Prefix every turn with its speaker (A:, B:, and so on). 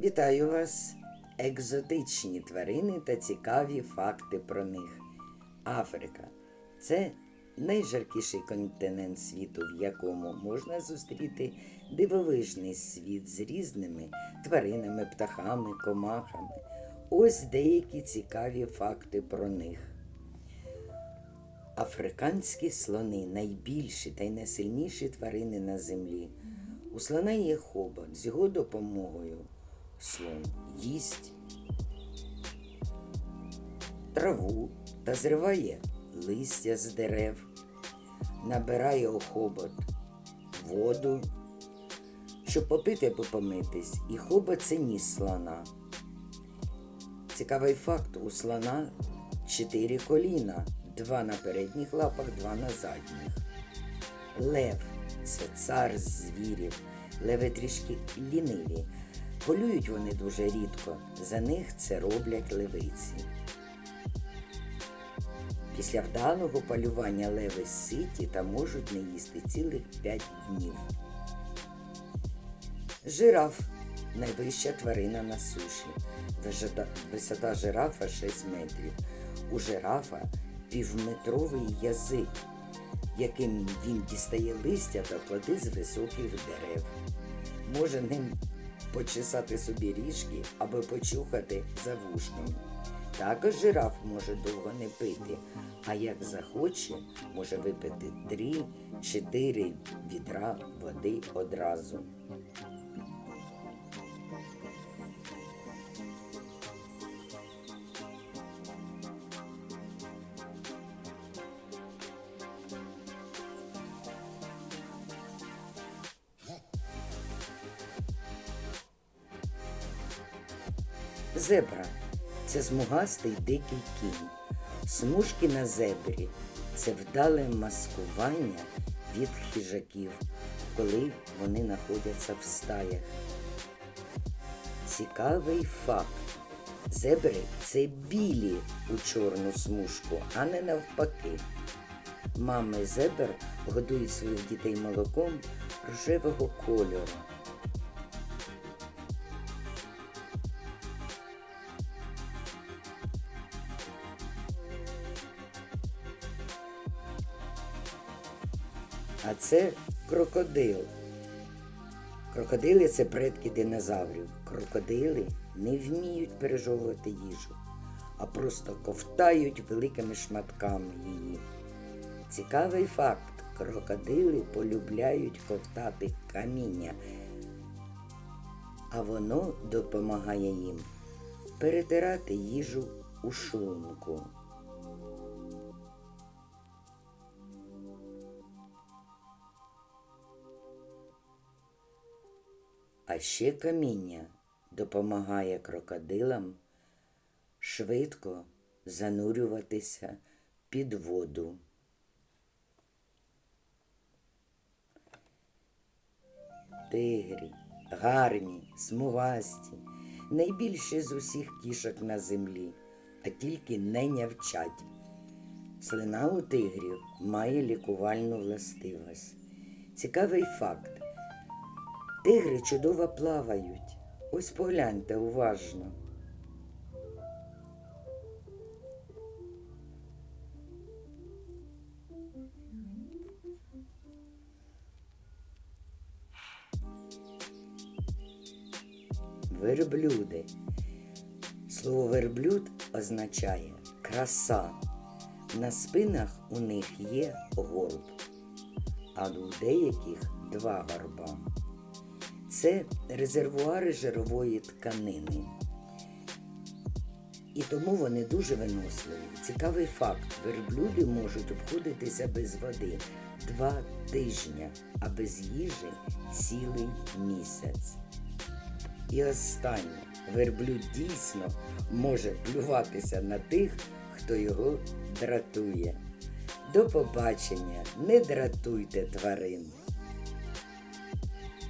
A: Вітаю вас! Екзотичні тварини та цікаві факти про них. Африка це найжаркіший континент світу, в якому можна зустріти дивовижний світ з різними тваринами, птахами, комахами. Ось деякі цікаві факти про них. Африканські слони найбільші та й найсильніші тварини на землі. У слона є хобот. З його допомогою слон їсть траву та зриває листя з дерев, набирає у хобот воду, щоб попити або помитись, і хобот це ніс слона. Цікавий факт, у слона чотири коліна, два на передніх лапах, два на задніх. Лев це цар звірів. Леви трішки ліниві. Полюють вони дуже рідко. За них це роблять левиці. Після вдалого полювання леви ситі та можуть не їсти цілих 5 днів. Жираф найвища тварина на суші. Висота, жирафа 6 метрів. У жирафа півметровий язик, яким він дістає листя та плоди з високих дерев. Може ним почесати собі ріжки або почухати за вушком. Також жираф може довго не пити, а як захоче, може випити 3-4 відра води одразу. Зебра це смугастий дикий кінь. Смужки на зебрі це вдале маскування від хижаків, коли вони знаходяться в стаях. Цікавий факт. Зебри це білі у чорну смужку, а не навпаки. Мами зебр годують своїх дітей молоком рожевого кольору. А це крокодил. Крокодили це предки динозаврів. Крокодили не вміють пережовувати їжу, а просто ковтають великими шматками її. Цікавий факт: крокодили полюбляють ковтати каміння, а воно допомагає їм перетирати їжу у шлунку. А ще каміння допомагає крокодилам швидко занурюватися під воду. Тигрі, гарні, смугасті, найбільші з усіх кішок на землі, а тільки не нявчать. Слина у тигрів має лікувальну властивість. Цікавий факт. Тигри чудово плавають. Ось погляньте уважно. Верблюди. Слово верблюд означає краса. На спинах у них є горб, а у деяких два горба. Це резервуари жирової тканини. І тому вони дуже виносливі. Цікавий факт: верблюди можуть обходитися без води два тижні, а без їжі цілий місяць. І останнє, верблюд дійсно може плюватися на тих, хто його дратує. До побачення, не дратуйте тварин.